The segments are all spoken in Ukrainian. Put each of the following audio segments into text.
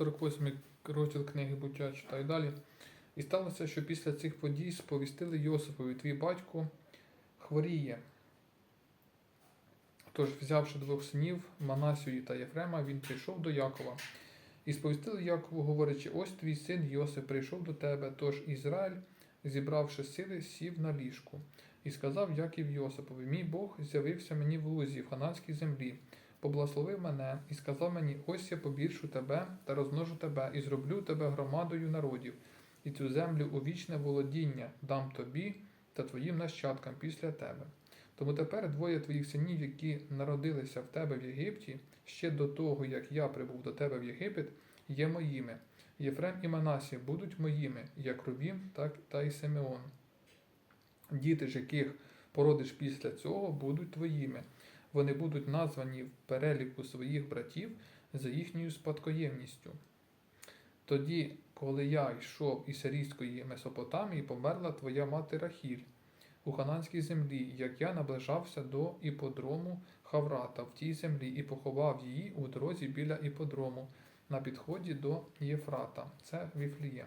48 розділ книги буття читаю далі. І сталося, що після цих подій сповістили Йосипові, твій батько хворіє. Тож, взявши двох синів, Манасію та Єфрема, він прийшов до Якова. І сповістили Якову, говорячи: ось твій син Йосип прийшов до тебе. Тож Ізраїль, зібравши сили, сів на ліжку. І сказав Яків Йосипові: Мій Бог з'явився мені в лузі, в хананській землі, поблагословив мене і сказав мені: Ось я побільшу тебе та розмножу тебе, і зроблю тебе громадою народів, і цю землю у вічне володіння дам тобі та твоїм нащадкам після тебе. Тому тепер двоє твоїх синів, які народилися в тебе в Єгипті, ще до того, як я прибув до тебе в Єгипет, є моїми. Єфрем і Манасі будуть моїми, як Рубім, так та й Симеон. Діти ж, яких породиш після цього, будуть твоїми. Вони будуть названі в переліку своїх братів за їхньою спадкоємністю. Тоді, коли я йшов із сирійської Месопотамії, померла твоя мати Рахіль у хананській землі, як я наближався до іподрому Хаврата в тій землі і поховав її у дорозі біля іподрому на підході до Єфрата, це Віфлієм.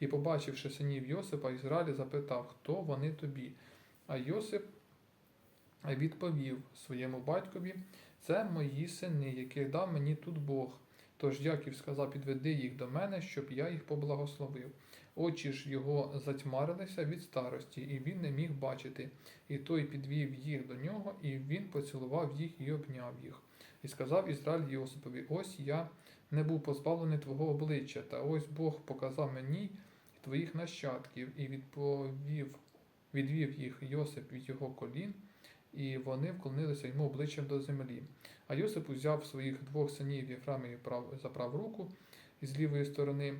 І, побачивши синів Йосипа, Ізраїль запитав, хто вони тобі. А Йосип відповів своєму батькові: Це мої сини, яких дав мені тут Бог. Тож Яків сказав, підведи їх до мене, щоб я їх поблагословив. Очі ж його затьмарилися від старості, і він не міг бачити. І той підвів їх до нього, і він поцілував їх і обняв їх. І сказав Ізраїль Йосипові: Ось я не був позбавлений твого обличчя, та ось Бог показав мені твоїх нащадків, і відповів, відвів їх Йосип від його колін, і вони вклонилися йому обличчям до землі. А Йосип узяв своїх двох синів Єфрамі за праву руку із лівої сторони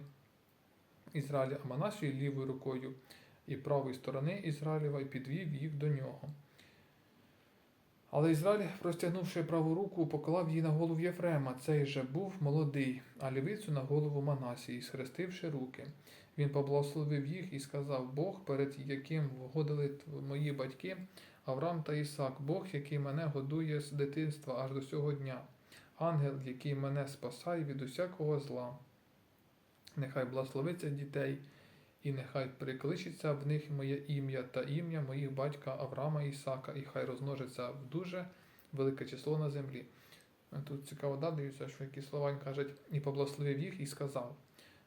Ізраїля, а Манасію лівою рукою і правої сторони Ізраїлева, і підвів їх до нього. Але Ізраїль, простягнувши праву руку, поклав її на голову Єфрема. Цей же був молодий, а лівицю на голову Манасії, схрестивши руки. Він поблагословив їх і сказав: Бог, перед яким вгодили мої батьки, Авраам та Ісак, Бог, який мене годує з дитинства аж до сього дня, ангел, який мене спасає від усякого зла. Нехай благословиться дітей, і нехай прикличеться в них моє ім'я та ім'я моїх батька Авраама Ісака, і хай розмножиться в дуже велике число на землі. Тут цікаво да, дивіться, що які слова він кажуть, і поблагословив їх і сказав: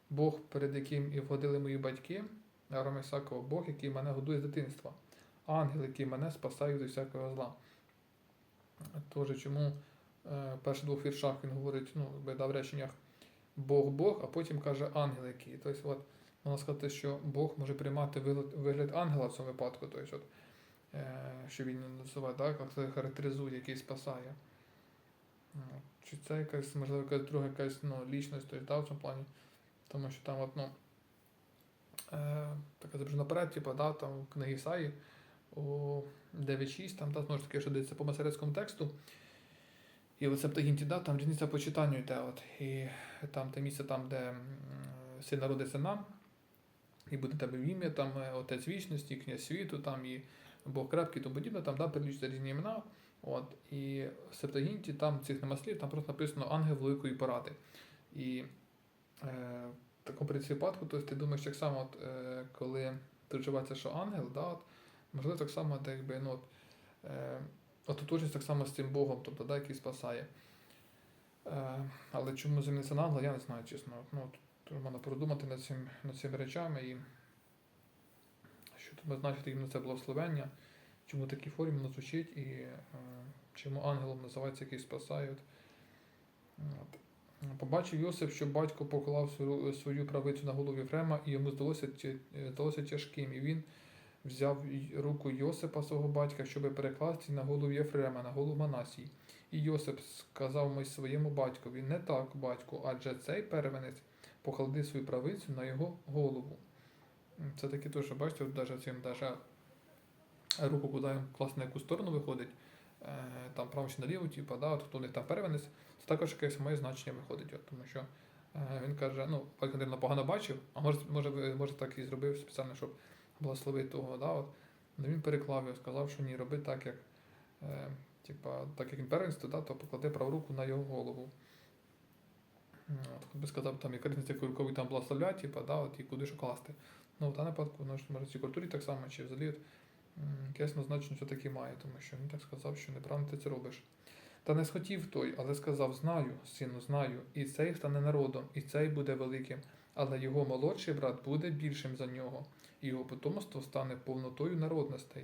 Бог, перед яким і вгодили мої батьки, Авраама Ісакова, Бог, який мене годує з дитинства, ангел, який мене спасає від усякого зла. Тож, чому е, в перших двох віршах він говорить, ну, дав реченнях Бог Бог, а потім каже ангел який. Тобто, от, можна сказати, що Бог може приймати вигляд, ангела в цьому випадку, тобто, от, е, що він називає, так, це характеризує, який спасає. Ну, Чи це якась, можливо, якась друга якась ну, лічність, тобто, да, в цьому плані. Тому що там, от, ну, е, така зображена наперед, типу, да, там в книгі Ісаї у 9.6, там, да, знову ж таки, що дивиться по масерецькому тексту. І в Септагінті, да, там різниця по читанню йде. От, і там те місце, там, де син народиться нам, і буде тебе в ім'я, там е, отець вічності, князь світу, там і Бог крепкий, і тому подібне, там да, перелічуються різні імена. От, і в Септагінті там цих нема слів, там просто написано ангел великої поради. І е, в такому принципі випадку, тобто ти думаєш так само, от, е, коли тут вживається, що ангел, да, от, можливо, так само, от, якби, ну, от, е, ототожність так само з цим Богом, тобто, да, який спасає. Е, але чому заміниться на ангела, я не знаю, чесно. Ну, от, тут можна продумати над, цим, над цими речами і що тут значить іменно це благословення, чому в такій формі воно звучить і е, чому ангелом називається який спасає. От. Побачив Йосип, що батько поклав свою, свою правицю на голову Єфрема, і йому здалося, е, здалося тяжким. І він взяв руку Йосипа, свого батька, щоб перекласти на голову Єфрема, на голову Манасії. І Йосип сказав мой своєму батькові: Не так, батьку, адже цей первенець поклади свою правицю на його голову. Це таке те, що бачите, от цим даже руку куди класно на яку сторону виходить, е, там право чи наліво, типу, да, от хто у них там первенець, це також якесь моє значення виходить. От, тому що е, він каже, ну, батько, погано бачив, а може, може, може так і зробив спеціально, щоб благословити того. Да, от. Але він переклав його, сказав, що ні, роби так, як, е, типа, так як він первенство, да, то поклади праву руку на його голову. От, би сказав, там, як різниця, коли там благословлять, типа, да, от, і куди що класти. Ну, в даному випадку, ж може цій культурі так само, чи взагалі от, якесь значення все-таки має, тому що він так сказав, що неправильно ти це робиш. Та не схотів той, але сказав: Знаю, сину, знаю, і цей стане народом, і цей буде великим, але його молодший брат буде більшим за нього, і його потомство стане повнотою народностей.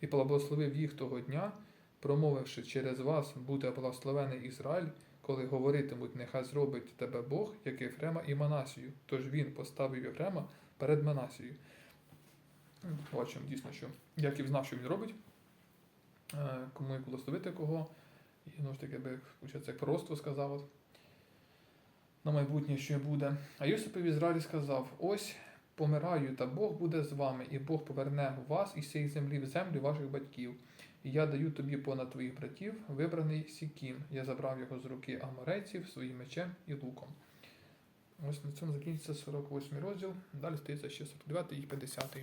І поблагословив їх того дня, промовивши через вас буде благословений Ізраїль, коли говоритимуть, нехай зробить тебе Бог, як Єфрема і Манасію. Тож він поставив Єфрема перед Манасією. Бачимо дійсно, що Яків знав, що він робить, е, кому як благословити кого. І ну ж таки, би, виходить, як пророцтво сказав от, на майбутнє, що буде. А Йосип в Ізраїлі сказав: Ось помираю, та Бог буде з вами, і Бог поверне вас із цієї землі в землю ваших батьків. Я даю тобі понад твоїх братів, вибраний Сікім. Я забрав його з руки аморейців своїм мечем і луком. Ось на цьому закінчиться 48 розділ. Далі стається ще 49 і 50.